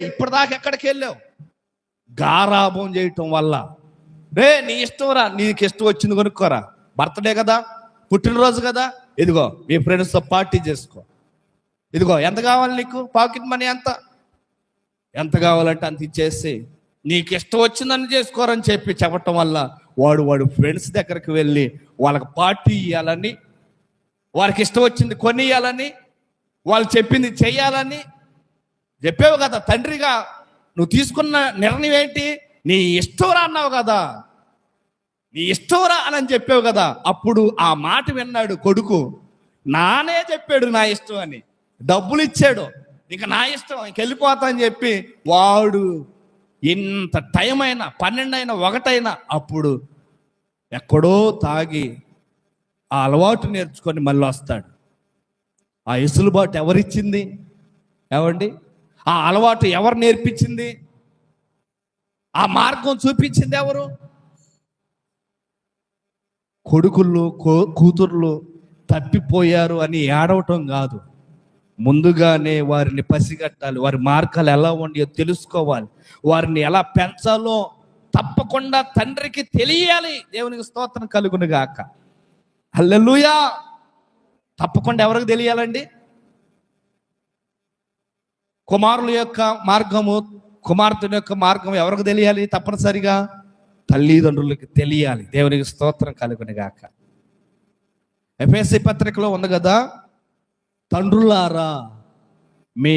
ఇప్పటిదాకా ఎక్కడికి వెళ్ళావు? గారాభం చేయటం వల్ల. రే నీ ఇష్టం రా నీకు ఇష్టం వచ్చింది కొనుక్కోరా. బర్త్డే కదా పుట్టినరోజు కదా. ఇదిగో మీ ఫ్రెండ్స్తో పార్టీ చేసుకో. ఇదిగో ఎంత కావాలి నీకు? పాకెట్ మనీ ఎంత? ఎంత కావాలంటే అంత ఇచ్చేసి నీకు ఇష్టం వచ్చిందని చేసుకోరని చెప్పి చెప్పటం వల్ల వాడు వాడు ఫ్రెండ్స్ దగ్గరికి వెళ్ళి వాళ్ళకి పార్టీ ఇవ్వాలని వారికి ఇష్టం వచ్చింది కొనియాలని వాళ్ళు చెప్పింది చేయాలని చెప్పావు కదా తండ్రిగా నువ్వు తీసుకున్న నిర్ణయం ఏంటి? నీ ఇష్టంరా అన్నావు కదా. నీ ఇష్టంరా అని చెప్పావు కదా. అప్పుడు ఆ మాట విన్నాడు కొడుకు. నానే చెప్పాడు నా ఇష్టం అని. డబ్బులు ఇచ్చాడు. ఇక నా ఇష్టం ఇంక వెళ్ళిపోతా అని చెప్పి వాడు ఇంత టైం అయినా పన్నెండు అయినా ఒకటైనా అప్పుడు ఎక్కడో తాగి ఆ అలవాటు నేర్చుకొని మళ్ళీ వస్తాడు. ఆ ఎసులుబాటు ఎవరిచ్చింది? ఏమండి? ఆ అలవాటు ఎవరు నేర్పించింది? ఆ మార్గం చూపించింది ఎవరు? కొడుకులు కో- కూతుర్లు తప్పిపోయారు అని ఏడవటం కాదు. ముందుగానే వారిని పసిగట్టాలి. వారి మార్గాలు ఎలా ఉన్నాయో తెలుసుకోవాలి. వారిని ఎలా పెంచాలో తప్పకుండా తండ్రికి తెలియాలి. దేవునికి స్తోత్రం కలుగునుగాక. అల్లెలుయా తప్పకుండా ఎవరికి తెలియాలండి? కుమారుల యొక్క మార్గము కుమార్తెని యొక్క మార్గం ఎవరికి తెలియాలి? తప్పనిసరిగా తల్లిదండ్రులకి తెలియాలి. దేవునికి స్తోత్రం కలుగును గాక. ఎఫ్ఎస్సి పత్రికలో ఉంది కదా తండ్రులారా మీ